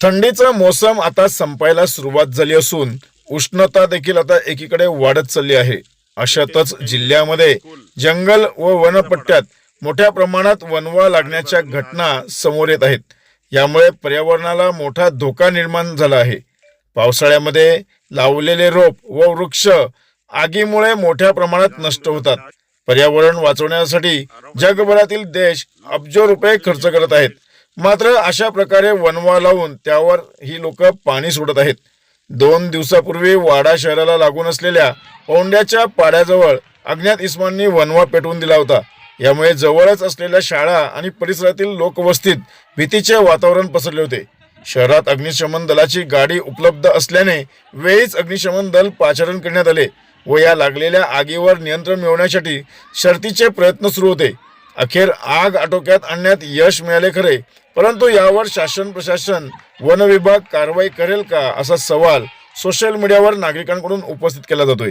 थंडीचा मोसम आता संपायला सुरुवात झाली असून उष्णता देखील आता एकीकडे वाढत चालली आहे. अशातच जिल्ह्यामध्ये जंगल व वनपट्ट्यात मोठ्या प्रमाणात वनवा लागण्याच्या घटना समोर येत आहेत. यामुळे पर्यावरणाला मोठा धोका निर्माण झाला आहे. पावसाळ्यामध्ये लावलेले रोप व वृक्ष आगीमुळे मोठ्या प्रमाणात नष्ट होतात. पर्यावरण वाचवण्यासाठी जगभरातील देश अब्जो रुपये खर्च करत आहेत. मात्र अशा प्रकारे वनवा लावून त्यावर ही लोक पाणी सोडत आहेत. दोन दिवसापूर्वी वाडा शहराला लागून असलेल्या औंड्याच्या पाड्याजवळ अज्ञात इस्मांनी वनवा पेटवून दिला होता. यामुळे जवळच असलेल्या शाळा आणि परिसरातील लोकवस्तीत भीतीचे वातावरण पसरले होते. शहरात अग्निशमन दलाची गाडी उपलब्ध असल्याने वेळीच अग्निशमन दल पाचारण करण्यात आले व या लागलेल्या आगीवर नियंत्रण मिळवण्यासाठी शर्तीचे प्रयत्न सुरू होते. अखेर आग आटोक्यात आणण्यात यश मिळाले खरे. परंतु यावर शासन प्रशासन वन विभाग कारवाई करेल का असा सवाल सोशल मीडियावर नागरिकांकडून उपस्थित केला जातोय.